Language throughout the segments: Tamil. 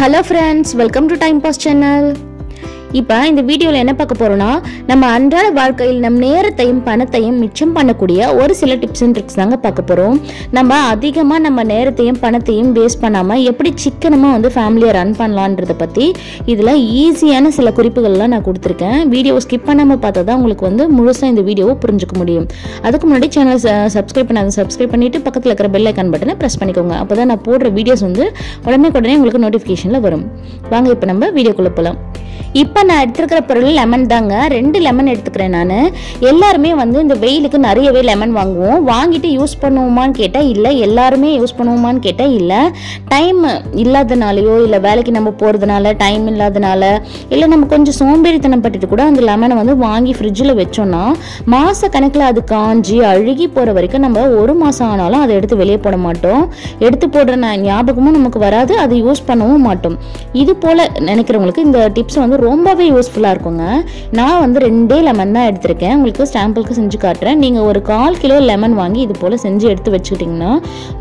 Hello friends welcome to time pass channel இப்போ இந்த வீடியோவில் என்ன பார்க்க போகிறோம்னா நம்ம அன்றாட வாழ்க்கையில் நம் நேரத்தையும் பணத்தையும் மிச்சம் பண்ணக்கூடிய ஒரு சில டிப்ஸ் அண்ட் ட்ரிக்ஸ் தாங்க பார்க்க போகிறோம் நம்ம அதிகமாக நம்ம நேரத்தையும் பணத்தையும் வேஸ்ட் பண்ணாமல் எப்படி சிக்கனமாக வந்து ஃபேமிலியை ரன் பண்ணலான்றதை பற்றி இதில் ஈஸியான சில குறிப்புகள்லாம் நான் கொடுத்துருக்கேன். வீடியோ ஸ்கிப் பண்ணாமல் பார்த்தா தான் உங்களுக்கு வந்து முழுசாக இந்த வீடியோவை புரிஞ்சுக்க முடியும். அதுக்கு முன்னாடி சேனல் சப்ஸ்கிரைப் பண்ணாத சப்ஸ்கிரைப் பண்ணிவிட்டு பக்கத்தில் இருக்கிற பெல் ஐக்கான் பட்டனை ப்ரெஸ் பண்ணிக்கோங்க. அப்போ தான் நான் போடுற வீடியோஸ் வந்து உடனே உடனே உங்களுக்கு நோட்டிஃபிகேஷனில் வரும். வாங்க இப்போ நம்ம வீடியோக்குள்ளே போகலாம் இப்போ நான் எடுத்துருக்கிற பொருள் லெமன் தாங்க. ரெண்டு லெமன் எடுத்துக்கிறேன் நான். எல்லாருமே வந்து இந்த வெயிலுக்கு நிறையவே லெமன் வாங்குவோம். வாங்கிட்டு யூஸ் பண்ணுவோமான்னு கேட்டால் இல்லை. எல்லாருமே யூஸ் பண்ணுவோமான்னு கேட்டால் இல்லை. டைம் இல்லாதனாலையோ இல்லை வேலைக்கு நம்ம போகிறதுனால டைம் இல்லாதனால இல்லை நம்ம கொஞ்சம் சோம்பேறித்தனம் பட்டுட்டு கூட அந்த லெமனை வந்து வாங்கி ஃப்ரிட்ஜில் வச்சோன்னா மாத கணக்கில் அது காஞ்சி அழுகி போகிற வரைக்கும் நம்ம ஒரு மாதம் ஆனாலும் அதை எடுத்து வெளியே போட மாட்டோம். எடுத்து போடுற ஞாபகமும் நமக்கு வராது. அதை யூஸ் பண்ணவும் மாட்டோம். இது போல் நினைக்கிறவங்களுக்கு இந்த டிப்ஸ் வந்து ரொம்பவே யூஸ்ஃபுல்லாக இருக்குங்க. நான் வந்து ரெண்டே லெமன் தான் எடுத்திருக்கேன். உங்களுக்கு ஸ்டாம்பிளுக்கு செஞ்சு காட்டுறேன். நீங்கள் ஒரு கால் கிலோ லெமன் வாங்கி இது போல் செஞ்சு எடுத்து வச்சுக்கிட்டிங்கன்னா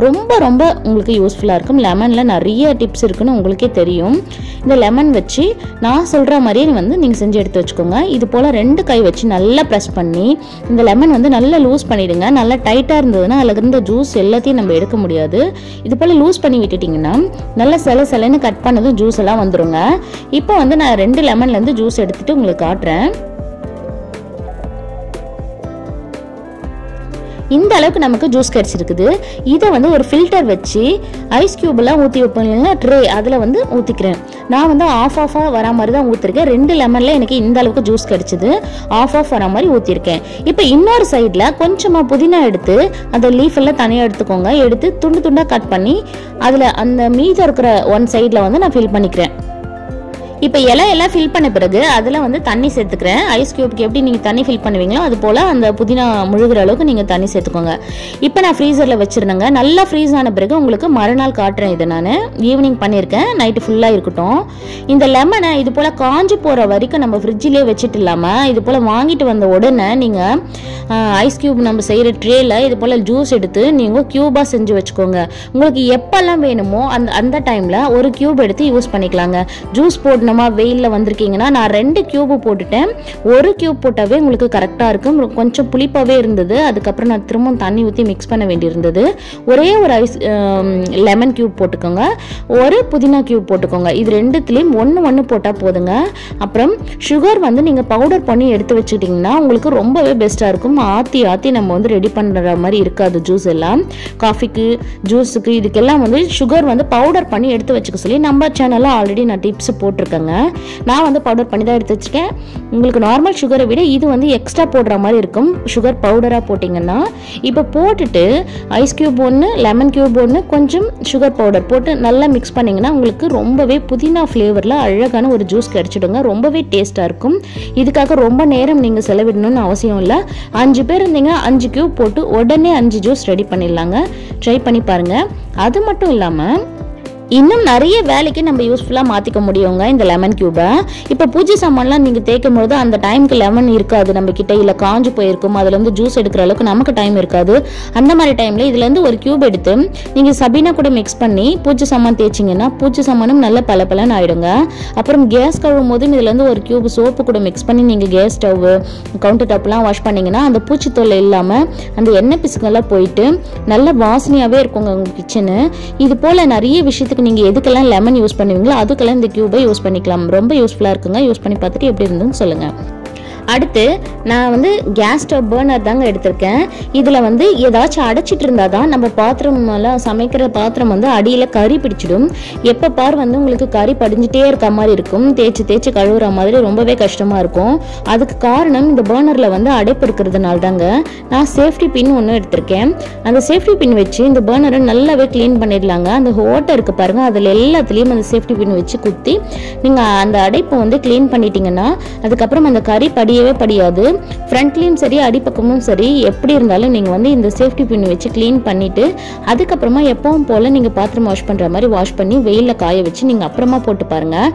ரொம்ப ரொம்ப உங்களுக்கு யூஸ்ஃபுல்லாக இருக்கும். லெமனில் நிறைய டிப்ஸ் இருக்குன்னு உங்களுக்கே தெரியும். இந்த லெமன் வச்சு நான் சொல்கிற மாதிரியே வந்து நீங்கள் செஞ்சு எடுத்து வச்சுக்கோங்க. இது போல் ரெண்டு கை வச்சு நல்லா ப்ரெஸ் பண்ணி இந்த லெமன் வந்து நல்லா லூஸ் பண்ணிவிடுங்க நல்லா டைட்டாக இருந்ததுன்னா அதில் இருந்த ஜூஸ் எல்லாத்தையும் நம்ம எடுக்க முடியாது. இது போல் லூஸ் பண்ணி விட்டுட்டிங்கன்னா நல்லா சில சிலன்னு கட் பண்ணதும் ஜூஸ் எல்லாம் வந்துடுங்க இப்போ வந்து நான் ரெண்டு லெமன்லேருந்து ஜூஸ் எடுத்துட்டு உங்களுக்கு காட்டுறேன். இந்த அளவுக்கு நமக்கு ஜூஸ் கிடச்சிருக்குது. இதை வந்து ஒரு ஃபில்டர் வச்சு ஐஸ் கியூப்லாம் ஊற்றி வைப்பேன் இல்லைங்களா? ட்ரே அதில் வந்து ஊற்றிக்கிறேன் நான் வந்து ஆஃப் ஆஃபாக வரா மாதிரி தான் ஊற்றிருக்கேன் ரெண்டு லெமனில் எனக்கு இந்த அளவுக்கு ஜூஸ் கிடச்சிது. ஆஃப் ஆஃப் வரா மாதிரி ஊற்றிருக்கேன் இப்போ இன்னொரு சைடில் கொஞ்சமாக புதினா எடுத்து அந்த லீஃப் எல்லாம் தனியாக எடுத்துக்கோங்க. எடுத்து துண்டு துண்டாக கட் பண்ணி அதில் அந்த மீதம் இருக்கிற ஒன் சைடில் வந்து நான் ஃபில் பண்ணிக்கிறேன். இப்போ இலை எல்லாம் ஃபில் பண்ண பிறகு அதில் வந்து தண்ணி சேர்த்துக்கிறேன். ஐஸ் கியூப்க்கு எப்படி நீங்கள் தண்ணி ஃபில் பண்ணுவீங்களோ அது போல் அந்த புதினா முழுகிற அளவுக்கு நீங்கள் தண்ணி சேர்த்துக்கோங்க. இப்போ நான் ஃப்ரீசரில் வச்சுருந்தேங்க. நல்லா ஃப்ரீஸ் ஆன பிறகு உங்களுக்கு மறுநாள் காட்டுறேன் இதை நான். ஈவினிங் பண்ணியிருக்கேன். நைட்டு ஃபுல்லாக இருக்கட்டும். இந்த லெமனை இது போல் காஞ்சி போகிற வரைக்கும் நம்ம ஃப்ரிட்ஜிலே வச்சுட்டு இல்லாமல் இது போல் வாங்கிட்டு வந்த உடனே நீங்கள் ஐஸ் கியூப் நம்ம செய்கிற ட்ரேயில் இது போல் ஜூஸ் எடுத்து நீங்கள் க்யூபாக செஞ்சு வச்சுக்கோங்க. உங்களுக்கு எப்போல்லாம் வேணுமோ அந்த அந்த டைமில் ஒரு க்யூப் எடுத்து யூஸ் பண்ணிக்கலாங்க. ஜூஸ் போடணும் வெயிலில் வந்திருக்கீங்கன்னா நான் ரெண்டு க்யூபு போட்டுட்டேன். ஒரு க்யூப் போட்டாவே உங்களுக்கு கரெக்டாக இருக்கும். கொஞ்சம் புளிப்பாகவே இருந்தது. அதுக்கப்புறம் நான் திரும்பவும் தண்ணி ஊற்றி மிக்ஸ் பண்ண வேண்டியிருந்தது. ஒரே ஒரு ஐஸ் லெமன் க்யூப் போட்டுக்கோங்க. ஒரு புதினா க்யூப் போட்டுக்கோங்க. இது ரெண்டுத்துலேயும் ஒன்று ஒன்று போட்டால் போதுங்க. அப்புறம் சுகர் வந்து நீங்கள் பவுடர் பண்ணி எடுத்து வச்சுக்கிட்டிங்கன்னா உங்களுக்கு ரொம்பவே பெஸ்ட்டாக இருக்கும். ஆற்றி ஆற்றி நம்ம வந்து ரெடி பண்ணுற மாதிரி இருக்காது ஜூஸ் எல்லாம். காஃபிக்கு ஜூஸுக்கு இதுக்கெல்லாம் வந்து சுகர் வந்து பவுடர் பண்ணி எடுத்து வச்சுக்க சொல்லி நம்ம சேனலில் ஆல்ரெடி நான் டிப்ஸ் போட்டிருக்கேன் எடுத்துக்கோங்க நான் வந்து பவுடர் பண்ணி தான் எடுத்து வச்சுருக்கேன். உங்களுக்கு நார்மல் சுகரை விட இது வந்து எக்ஸ்ட்ரா போடுற மாதிரி இருக்கும். சுகர் பவுடராக போட்டிங்கன்னா இப்போ போட்டுட்டு ஐஸ் கியூப் ஒன்று லெமன் கியூப் ஒன்று கொஞ்சம் சுகர் பவுடர் போட்டு நல்லா மிக்ஸ் பண்ணிங்கன்னா உங்களுக்கு ரொம்பவே புதினா ஃப்ளேவரில் அழகான ஒரு ஜூஸ் கிடச்சிடுங்க. ரொம்பவே டேஸ்ட்டாக இருக்கும். இதுக்காக ரொம்ப நேரம் நீங்கள் செலவிடணும்னு அவசியம் இல்லை. அஞ்சு பேர் இருந்தீங்க அஞ்சு கியூப் போட்டு உடனே அஞ்சு ஜூஸ் ரெடி பண்ணிடலாங்க. ட்ரை பண்ணி பாருங்கள் அது மட்டும் இல்லாமல் இன்னும் நிறைய வேலைக்கு நம்ம யூஸ்ஃபுல்லாக மாற்றிக்க முடியுங்க இந்த லெமன் கியூபை இப்போ பூஜை சாமான்லாம் நீங்கள் தேய்க்கும் பொழுது அந்த டைமுக்கு லெமன் இருக்காது நம்ம கிட்ட இல்லை காஞ்சு போயிருக்கும் அதுலேருந்து ஜூஸ் எடுக்கிற அளவுக்கு நமக்கு டைம் இருக்காது. அந்த மாதிரி டைமில் இதுலேருந்து ஒரு க்யூப் எடுத்து நீங்கள் சபீனா கூட மிக்ஸ் பண்ணி பூஜை சாமான் தேய்ச்சிங்கன்னா பூஜை சாமானும் நல்ல பளபளன்னு ஆகிடுங்க அப்புறம் கேஸ் கழுவும் போது இதுலேருந்து ஒரு க்யூப் சோப்பு கூட மிக்ஸ் பண்ணி நீங்கள் கேஸ் ஸ்டவ் கவுண்டர் டாப்லாம் வாஷ் பண்ணிங்கன்னா அந்த பூச்சி தொல்லை இல்லாமல் அந்த எண்ணெய் பிசுக்கெல்லாம் போயிட்டு நல்ல வாசனையாகவே இருக்குங்க உங்கள் கிச்சனு இது போல் நிறைய விஷயத்துக்கு நீங்கள் எதுக்கெல்லாம் லெமன் யூஸ் பண்ணுவீங்களோ அதுக்கெல்லாம் இந்த க்யூபை யூஸ் பண்ணிக்கலாம். ரொம்ப யூஸ்ஃபுல்லாக இருக்குங்க. யூஸ் பண்ணி பார்த்துட்டு எப்படி இருந்ததுன்னு சொல்லுங்கள் அடுத்து நான் வந்து கேஸ் ஸ்டவ் பேர்னர் தாங்க எடுத்திருக்கேன். இதில் வந்து ஏதாச்சும் அடைச்சிட்டு இருந்தால் தான் நம்ம பாத்திரமெல்லாம் சமைக்கிற பாத்திரம் வந்து அடியில் கறி பிடிச்சிடும். எப்போ பார் வந்து உங்களுக்கு கறி படிஞ்சிட்டே இருக்க மாதிரி இருக்கும். தேய்ச்சி தேய்ச்சி கழுவுற மாதிரி ரொம்பவே கஷ்டமாக இருக்கும். அதுக்கு காரணம் இந்த பேர்னரில் வந்து அடைப்பு இருக்கிறதுனால தாங்க நான் சேஃப்டி பின் ஒன்று எடுத்திருக்கேன். அந்த சேஃப்டி பின் வச்சு இந்த பேர்னரை நல்லாவே க்ளீன் பண்ணிடலாங்க. அந்த ஓட்டை இருக்கு பாருங்கள் அதில் எல்லாத்துலேயும் அந்த சேஃப்டி பின் வச்சு குத்தி நீங்கள் அந்த அடைப்பை வந்து க்ளீன் பண்ணிட்டீங்கன்னா அதுக்கப்புறம் அந்த கறி படியவே படியாது. ஃப்ரண்ட்லேயும் சரி அடிப்பக்கமும் சரி எப்படி இருந்தாலும் நீங்கள் வந்து இந்த சேஃப்டி பின் வச்சு க்ளீன் பண்ணிவிட்டு அதுக்கப்புறமா எப்பவும் போல் நீங்கள் பாத்திரம் வாஷ் பண்ணுற மாதிரி வாஷ் பண்ணி வெயிலில் காய வச்சு நீங்கள் அப்புறமா போட்டு பாருங்கள்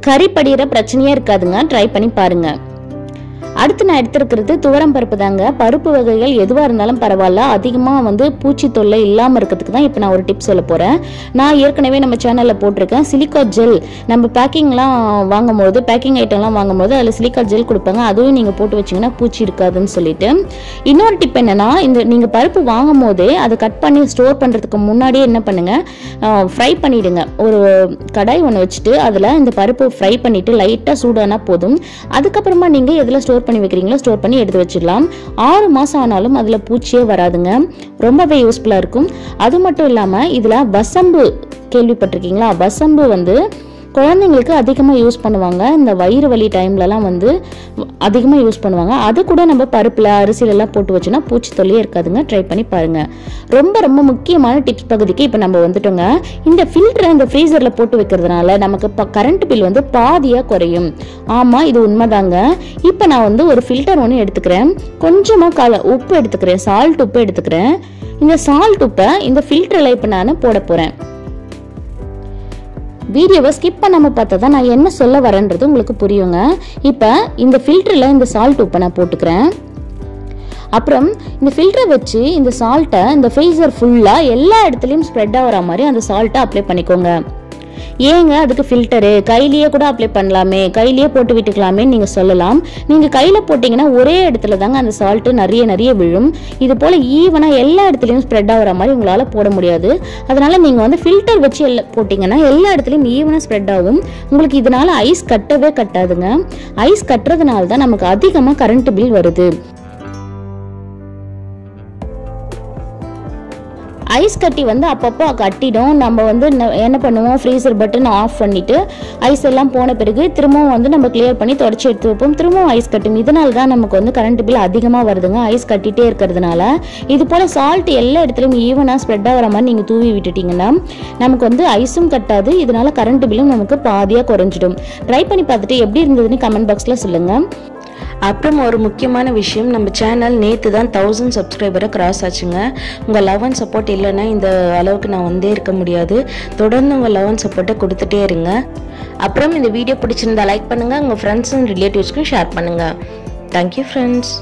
கறி படிகிற பிரச்சனையே இருக்காதுங்க ட்ரை பண்ணி பாருங்கள் அடுத்து நான் எடுத்திருக்கிறது துவரம் பருப்பு தாங்க. பருப்பு வகைகள் எதுவாக இருந்தாலும் பரவாயில்ல. அதிகமாக வந்து பூச்சி தொல்லை இல்லாமல் இருக்கிறதுக்கு தான் இப்போ நான் ஒரு டிப் சொல்ல போகிறேன் நான் ஏற்கனவே நம்ம சேனலில் போட்டிருக்கேன். சிலிக்கா ஜெல் நம்ம பேக்கிங்லாம் வாங்கும்போது பேக்கிங் ஐட்டம்லாம் வாங்கும்போது அதில் சிலிக்கா ஜெல் கொடுப்பாங்க. அதுவும் நீங்கள் போட்டு வச்சிங்கன்னா பூச்சி இருக்காதுன்னு சொல்லிட்டு. இன்னொரு டிப் என்னென்னா இந்த நீங்கள் பருப்பு வாங்கும் போதே அதை கட் பண்ணி ஸ்டோர் பண்ணுறதுக்கு முன்னாடியே என்ன பண்ணுங்கள் ஃப்ரை பண்ணிவிடுங்க ஒரு கடாய் ஒன்று வச்சுட்டு அதில் இந்த பருப்பு ஃப்ரை பண்ணிவிட்டு லைட்டாக சூடானா போதும். அதுக்கப்புறமா நீங்கள் எதில் ஸ்டோர் பண்ணி வைக்கிறீங்களோ ஸ்டோர் பண்ணி எடுத்து வச்சிடலாம். ஆறு மாதம் ஆனாலும் அதில் பூச்சியே வராதுங்க. ரொம்பவே யூஸ்ஃபுல்லாக இருக்கும். அது மட்டும் இல்லாமல் இதில் வசம்பு கேள்விப்பட்டிருக்கீங்களா? வசம்பு வந்து குழந்தைங்களுக்கு அதிகமாக யூஸ் பண்ணுவாங்க. இந்த வயிறு வலி டைம்லலாம் வந்து அதிகமாக யூஸ் பண்ணுவாங்க. அது கூட நம்ம பருப்பில் அரிசியிலலாம் போட்டு வச்சோன்னா பூச்சி தொல்லையே இருக்காதுங்க. ட்ரை பண்ணி பாருங்கள் ரொம்ப ரொம்ப முக்கியமான டிப்ஸ் பகுதிக்கு இப்போ நம்ம வந்துட்டோங்க. இந்த ஃபில்டரை இந்த ஃப்ரீசரில் போட்டு வைக்கிறதுனால நமக்கு இப்போ கரண்ட் பில் வந்து பாதியாக குறையும். ஆமாம் இது உண்மைதாங்க. இப்போ நான் வந்து ஒரு ஃபில்டர் ஒன்று எடுத்துக்கிறேன். கொஞ்சமாக கால உப்பு எடுத்துக்கிறேன். சால்ட் உப்பு எடுத்துக்கிறேன். இந்த சால்ட் உப்பை இந்த ஃபில்டரில் இப்போ நான் போட போகிறேன் வீடியோவை ஸ்கிப் பண்ணாமல் பார்த்தா தான் நான் என்ன சொல்ல வரேன்றது உங்களுக்கு புரியுங்க. இப்போ இந்த ஃபில்டரில் இந்த சால்ட் உப்பை நான் போட்டுக்கிறேன். அப்புறம் இந்த ஃபில்டரை வச்சு இந்த சால்ட்டை இந்த ஃபேஸர் ஃபுல்லாக எல்லா இடத்துலையும் ஸ்ப்ரெட் ஆகிற மாதிரி அந்த சால்ட்டை அப்ளை பண்ணிக்கோங்க. ஏங்க அதுக்கு ஃபில்டரு கையிலேயே கூட அப்ளை பண்ணலாமே. கையிலேயே போட்டு விட்டுக்கலாமேன்னு நீங்கள் சொல்லலாம். நீங்கள் கையில் போட்டிங்கன்னா ஒரே இடத்துல தாங்க அந்த சால்ட்டு நிறைய நிறைய விழும். இது போல் ஈவனாக எல்லா இடத்துலையும் ஸ்ப்ரெட் ஆகிற மாதிரி உங்களால் போட முடியாது. அதனால் நீங்கள் வந்து ஃபில்டர் வச்சு எல்லா போட்டிங்கன்னா எல்லா இடத்துலையும் ஈவனாக ஸ்ப்ரெட் ஆகும். உங்களுக்கு இதனால் ஐஸ் கட்டவே கட்டாதுங்க. ஐஸ் கட்டுறதுனால தான் நமக்கு அதிகமாக கரண்ட் பில் வருது. ஐஸ் கட்டி வந்து அப்பப்போ கட்டிடும். நம்ம வந்து என்ன பண்ணுவோம்? ஃப்ரீசர் பட்டன் ஆஃப் பண்ணிட்டு ஐஸ் எல்லாம் போன பிறகு திரும்பவும் வந்து நம்ம கிளியர் பண்ணி தொடச்சி எடுத்து வைப்போம். திரும்பவும் ஐஸ் கட்டும். இதனால தான் நமக்கு வந்து கரண்ட் பில் அதிகமாக வருதுங்க. ஐஸ் கட்டிகிட்டே இருக்கிறதுனால. இது போல் சால்ட் எல்லா இடத்துலையும் ஈவனாக ஸ்ப்ரெட் ஆகிற மாதிரி நீங்கள் தூவி விட்டுட்டீங்கன்னா நமக்கு வந்து ஐஸும் கட்டாது. இதனால கரண்ட் பில்லும் நமக்கு பாதியாக குறைஞ்சிடும். ட்ரை பண்ணி பார்த்துட்டு எப்படி இருந்ததுன்னு கமெண்ட் பாக்ஸில் சொல்லுங்கள் அப்புறம் ஒரு முக்கியமான விஷயம் நம்ம சேனல் நேற்று தான் தௌசண்ட் சப்ஸ்கிரைபரை கிராஸ் ஆச்சுங்க. உங்கள் லவ் அண்ட் சப்போர்ட் இல்லைன்னா இந்த அளவுக்கு நான் வந்தே இருக்க முடியாது. தொடர்ந்து உங்கள் லவ் அண்ட் சப்போர்ட்டை கொடுத்துட்டே இருங்க. அப்புறம் இந்த வீடியோ பிடிச்சிருந்தா லைக் பண்ணுங்கள் உங்கள் ஃப்ரெண்ட்ஸ் அண்ட் ரிலேட்டிவ்ஸ்க்கும் ஷேர் பண்ணுங்கள் தேங்க்யூ ஃப்ரெண்ட்ஸ்